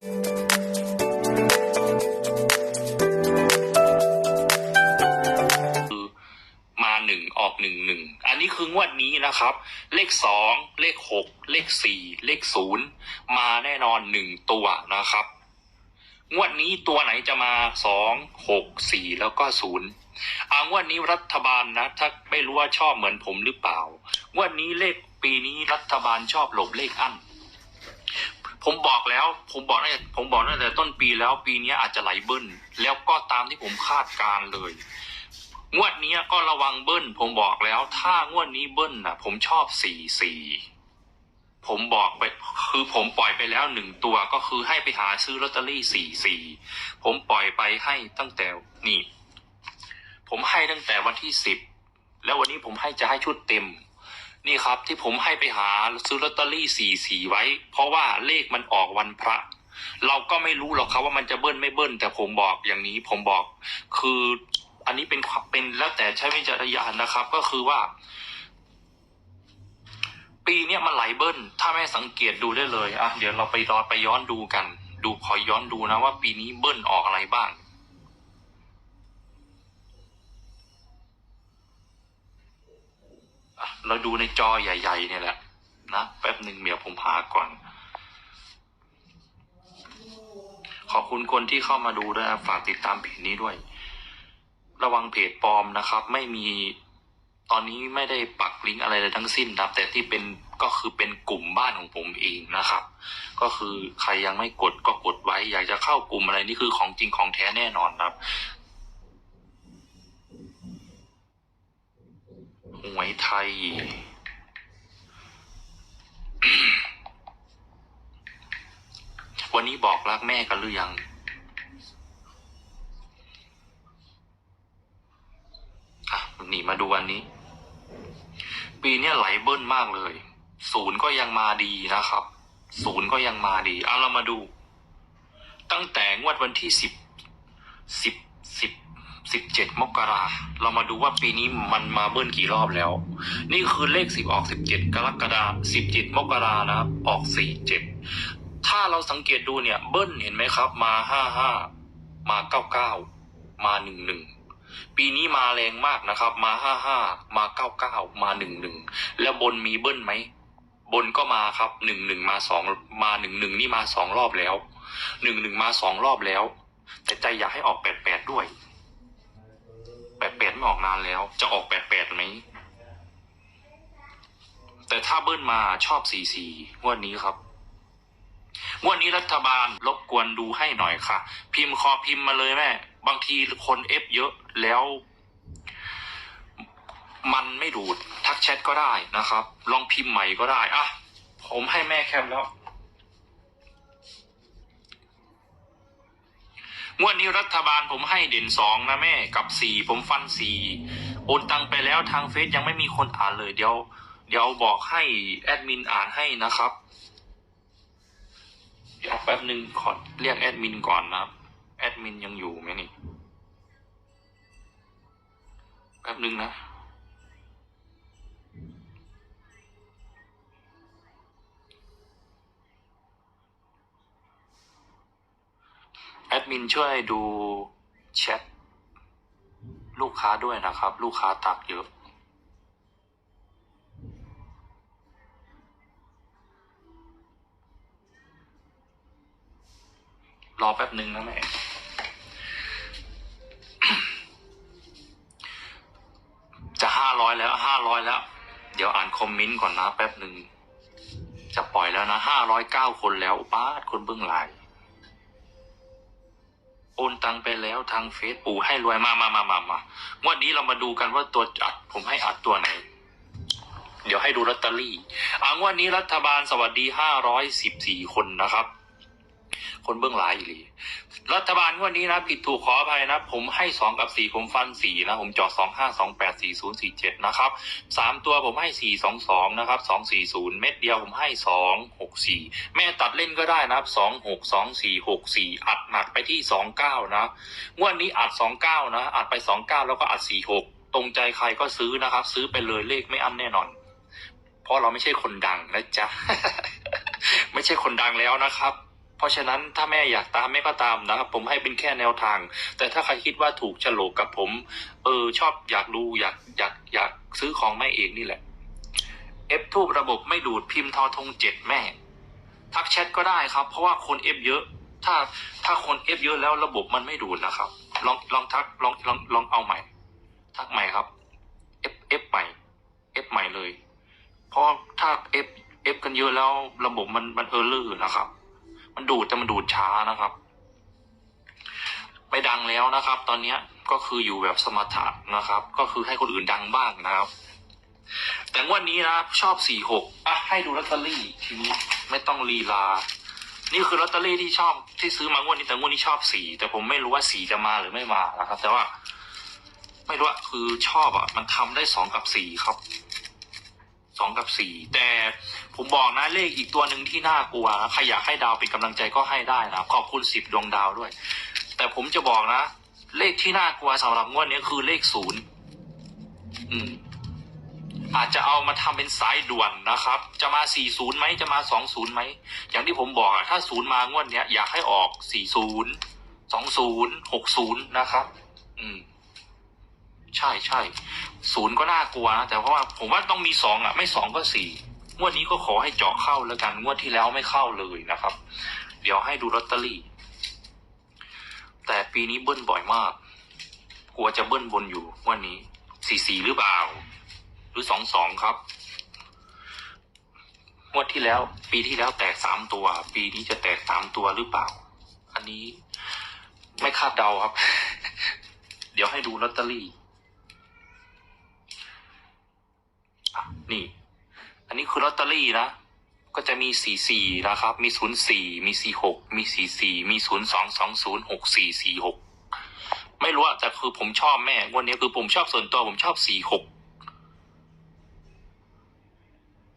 คือมาหนึ่งออกหนึ่งหนึ่งอันนี้คืองวดนี้นะครับ เลขสองเลขหกเลขสี่เลขศูนย์มาแน่นอนหนึ่งตัวนะครับ งวดนี้ตัวไหนจะมาสองหกสี่แล้วก็ศูนย์อางวดนี้รัฐบาลนะ ถ้าไม่รู้ว่าชอบเหมือนผมหรือเปล่างวดนี้เลขปีนี้รัฐบาลชอบหลบเลขอั้น ผมบอกแล้ว ผมบอกตั้งแต่ผมบอกตั้งแต่ต้นปีแล้วปีนี้อาจจะไหลเบิ้ลแล้วก็ตามที่ผมคาดการเลย งวดนี้ก็ระวังเบิ้ลผมบอกแล้ว ถ้างวดนี้เบิ้ลนะผมชอบสี่สี่ผมบอกไปคือผมปล่อยไปแล้วหนึ่งตัวก็คือให้ไปหาซื้อลอตเตอรี่สี่สี่ผมปล่อยไปให้ตั้งแต่นี่ ผมให้ตั้งแต่วันที่สิบแล้ววันนี้ผมให้จะให้ชุดเต็ม นี่ครับที่ผมให้ไปหาซื้อลอตเตอรี่สี่สี่ไว้ เพราะว่าเลขมันออกวันพระ เราก็ไม่รู้หรอกครับว่ามันจะเบิ้ลไม่เบิ้ล แต่ผมบอกอย่างนี้ผมบอก คืออันนี้เป็นเป็นแล้วแต่ใช้วิจารณญาณนะครับ ก็คือว่า ปีเนี้ยมันไหลเบิ้ล ถ้าไม่สังเกตดูได้เลยอะเดี๋ยวเราไปรอไปย้อนดูกัน ดูขอย้อนดูนะว่าปีนี้เบิ้ลออกอะไรบ้าง อะ เราดูในจอใหญ่ ๆ เนี่ยแหละนะแป๊บหนึ่งเดี๋ยวผมพาก่อน ขอบคุณคนที่เข้ามาดูด้วยนะฝากติดตามเพจนี้ด้วย ระวังเพจปลอมนะครับ ไม่มีตอนนี้ไม่ได้ปักลิงก์อะไรเลยทั้งสิ้นนะครับ แต่ที่เป็นก็คือเป็นกลุ่มบ้านของผมเองนะครับ ก็คือใครยังไม่กดก็กดไว้ อยากจะเข้ากลุ่มอะไรนี่คือของจริงของแท้แน่นอนครับ ห วยไทย วันนี้บอกรักแม่กันหรือยังอะนี่มาดูอันนี้ ปีเนี้ยไหลเบิ้ลมากเลย ศูนย์ก็ยังมาดีนะครับ ศูนย์ก็ยังมาดีเอาเรามาดู ตั้งแต่งวดวันที่สิบสิบสิบ สิบเจ็ดมกราเรามาดูว่าปีนี้มันมาเบิ้ลกี่รอบแล้ว นี่คือเลขสิบออกสิบเจ็ดกรกฎาสิบเจ็ดมกรานะออกสี่เจ็ดถ้าเราสังเกตดูเนี่ย เบิ้ลเห็นไหมครับ มาห้าห้ามาเก้าเก้ามาหนึ่งหนึ่งปีนี้มาแรงมากนะครับ มาห้าห้ามาเก้าเก้ามาหนึ่งหนึ่งแล้วบนมีเบิ้ลไหม บนก็มาครับหนึ่งหนึ่งมาสองมาหนึ่งหนึ่งนี่มาสองรอบแล้วหนึ่งหนึ่งมาสองรอบแล้ว แต่ใจอยากให้ออกแปดแปดด้วย ไม่ออกนานแล้ว จะออกแปดแปดไหม แต่ถ้าเบิ้ลมาชอบสี่สี่งวดนี้ครับงวดนี้รัฐบาลรบกวนดูให้หน่อยค่ะ พิมพ์คอพิมพ์มาเลยแม่ บางทีคนเอฟเยอะแล้ว มันไม่ดูด ทักแชทก็ได้นะครับ ลองพิมพ์ใหม่ก็ได้ อะ ผมให้แม่แคปแล้ว งวดนี้รัฐบาลผมให้เด่นสองนะแม่กับสี่ผมฟันสี่โอนตังไปแล้วทางเฟซยังไม่มีคนอ่านเลยเดี๋ยว เดี๋ยวบอกให้แอดมินอ่านให้นะครับ เดี๋ยวแป๊บหนึ่งขอเรียกแอดมินก่อนนะแอดมินยังอยู่ไหมนี่แป๊บหนึ่งนะ มินช่วยดูแชทลูกค้าด้วยนะครับ ลูกค้าตักเยอะรอแป๊บหนึ่งนะแม่ จะห้าร้อยแล้วห้าร้อยแล้ว เดี๋ยวอ่านคอมเมนต์ก่อนนะแป๊บหนึ่ง จะปล่อยแล้วนะห้าร้อยเก้าคนแล้วป้าดคนเบื้องหลาย โอนตังไปแล้วทางเฟซปู่ให้รวยมามามามามาวันนี้เรามาดูกันว่าตัวอัดผมให้อัดตัวไหน เดี๋ยวให้ดูลอตเตอรี่อ่างวันนี้รัฐบาลสวัสดีห้าร้อยสิบสี่คนนะครับ คนเบื้องหลายอีหลีรัฐบาลงวันนี้นะผิดถูกขออภัยนะ ผมให้สองกับสี่ผมฟันสี่นะ ผมเจาะสองห้าสองแปดสี่ศูนย์สี่เจ็ดนะครับสามตัวผมให้สี่สองสองนะครับสองสี่ศูนย์เม็ดเดียวผมให้สองหกสี่แม่ตัดเล่นก็ได้นะครับสองหกสองสี่หกสี่อัดหนักไปที่สองเก้านะงวดนี้อัดสองเก้านะ อัดไปสองเก้าแล้วก็อัดสี่หกตรงใจใครก็ซื้อนะครับ ซื้อไปเลยเลขไม่อั้นแน่นอน เพราะเราไม่ใช่คนดังนะจ๊ะ ไม่ใช่คนดังแล้วนะครับ เพราะฉะนั้นถ้าแม่อยากตามแม่ก็ตามนะครับ ผมให้เป็นแค่แนวทาง แต่ถ้าใครคิดว่าถูกโฉลกกับผม เออชอบอยากดูอยากอยากอยากซื้อของแม่เองนี่แหละเอฟทูบระบบไม่ดูดพิมพ์ทอทงเจ็ดแม่ ทักแชทก็ได้ครับ เพราะว่าคนเอฟเยอะ ถ้าถ้าคนเอฟเยอะแล้วระบบมันไม่ดูดนะครับ ลองลองทักลองลองลองเอาใหม่ ทักใหม่ครับเอฟเอฟใหม่เอฟใหม่เลย เพราะถ้าเอฟเอฟกันเยอะแล้วระบบมันมันเออร์เลอร์นะครับ มันดูดแต่มันดูดช้านะครับไม่ดังแล้วนะครับ ตอนเนี้ยก็คืออยู่แบบสมถะนะครับ ก็คือให้คนอื่นดังบ้างนะครับ แต่งวันนี้นะชอบสี่หกอะให้ดูลอตเตอรี่ทีนี้ไม่ต้องลีลา นี่คือลอตเตอรี่ที่ชอบที่ซื้อมางวดนี้แต่งวดนี้ชอบสีแต่ผมไม่รู้ว่าสีจะมาหรือไม่มานะครับ แต่ว่า ไม่รู้อะคือชอบอะมันทำได้สองกับสี่ครับ สองกับสี่แต่ผมบอกนะเลขอีกตัวหนึ่งที่น่ากลัวนะใครอยากให้ดาวเป็นกำลังใจก็ให้ได้นะขอบคุณสิบดวงดาวด้วย แต่ผมจะบอกนะ เลขที่น่ากลัวสำหรับงวดนี้คือเลขศูนย์อืมอาจจะเอามาทำเป็นสายด่วนนะครับ จะมา 40ไหม จะมา 20ไหม อย่างที่ผมบอกอะถ้าศูนย์มางวดเนี้ยอยากให้ออก 40 20 60 นะครับ อืม ใช่ใช่ศูนย์ก็น่ากลัวนะแต่เพราะว่าผมว่าต้องมีสองอะ ไม่สองก็สี่งวดนี้ก็ขอให้เจาะเข้าแล้วกันงวดที่แล้วไม่เข้าเลยนะครับ เดี๋ยวให้ดูลอตเตอรี่ แต่ปีนี้เบิ้ลบ่อยมาก กลัวจะเบิ้ลบนอยู่งวันนี้สี่สี่หรือเปล่า หรือสองสองครับงวดที่แล้ว ปีที่แล้วแตกสามตัว ปีนี้จะแตกสามตัวหรือเปล่า อันนี้ไม่คาดเดาครับ เดี๋ยวให้ดูลอตเตอรี่อะ นี่ อันนี้คือลอตเตอรี่นะ ก็จะมีสี่สี่นะครับ มีศูนย์สี่มีสี่หกมีสี่สี่มีศูนย์สองสองศูนย์หกสี่สี่หกไม่รู้อะแต่คือผมชอบแม่วันนี้คือผมชอบส่วนตัวผมชอบสี่หก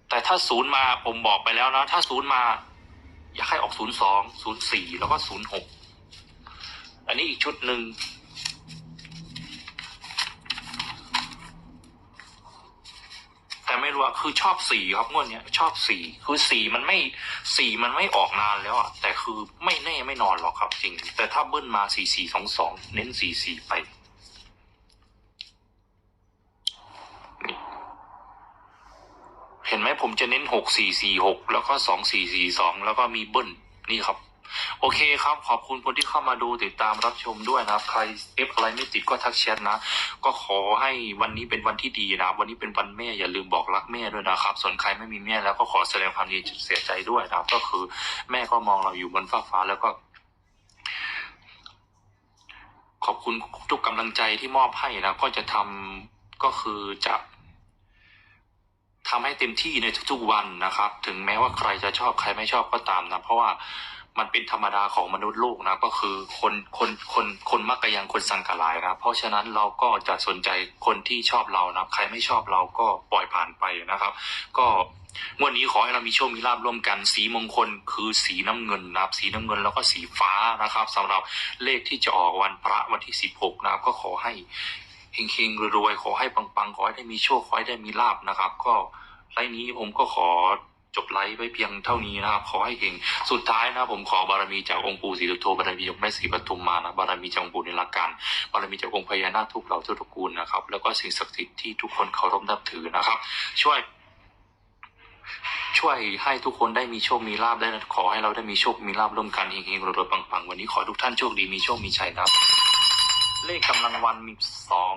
แต่ถ้าศูนย์มาผมบอกไปแล้วนะ ถ้าศูนย์มา อยากให้ออกศูนย์สองศูนย์สี่แล้วก็ศูนย์หกอันนี้อีกชุดหนึ่งแต่ไม่ รู้อะคือชอบสีครับงวดเนี้ยชอบสีคือสีมันไม่สีมันไม่ออกนานแล้วอะแต่คือไม่แน่ไม่นอนหรอกครับจริง แต่ถ้าเบิ้ลมาสี่สี่สองสองเน้นสี่สี่ไปเห็นไหมผมจะเน้นหกสี่สี่หกแล้วก็สองสี่สี่สองแล้วก็มีเบิ้ลนี่ครับ โอเคครับ ขอบคุณคนที่เข้ามาดูติดตามรับชมด้วยนะครับ ใครเอฟอะไรไม่ติดก็ทักแชทนะ ก็ขอให้วันนี้เป็นวันที่ดีนะ วันนี้เป็นวันแม่อย่าลืมบอกรักแม่ด้วยนะครับ ส่วนใครไม่มีแม่แล้วก็ขอแสดงความดีเสียใจด้วยนะครับ ก็คือแม่ก็มองเราอยู่บนฟ้าฟ้าแล้วก็ ขอบคุณทุกกำลังใจที่มอบให้นะ ก็จะทำก็คือจะทำให้เต็มที่ในทุกๆวันนะครับ ถึงแม้ว่าใครจะชอบใครไม่ชอบก็ตามนะ เพราะว่า มันเป็นธรรมดาของมนุษย์โลกนะก็คือคนคนคนคนมักกะยังคนสังกะลายนะเพราะฉะนั้นเราก็จะสนใจคนที่ชอบเรานะใครไม่ชอบเราก็ปล่อยผ่านไปนะครับ ก็งวันนี้ขอให้เรามีโชค มีลาบร่วมกัน สีมงคลคือสีน้ำเงินนะครับ สีน้ำเงินแล้วก็สีฟ้านะครับสำหรับเลขที่จะออกวันพระวันที่สิบหกนะครับ ก็ขอให้เฮงๆรวยๆขอให้ปังๆ ขอให้ได้มีโชค ขอให้ได้มีลาบนะครับ ก็ไลน์นี้ผมก็ขอ จบไลฟ์ไว้เพียงเท่านี้นะครับขอให้เฮงสุดท้ายนะผมขอบารมีจากองค์ปู่ศรีสุโธบารมีจากแม่ศรีปทุมมานะบารมีจากองค์ปู่ในหลักการบารมีจากองค์พญานาคทุกเหล่าทุกตระกูลนะครับ แล้วก็สิ่งศักดิ์สิทธิ์ที่ทุกคนเคารพนับถือนะครับ ช่วยช่วยให้ทุกคนได้มีโชค มีลาบได้นะขอให้เราได้มีโชค มีลาบร่วมกันเฮงๆรวยๆปังๆ วันนี้ขอทุกท่านโชคดีมีโชค มีชัยนะครับ เลขกำลังวันมีสอง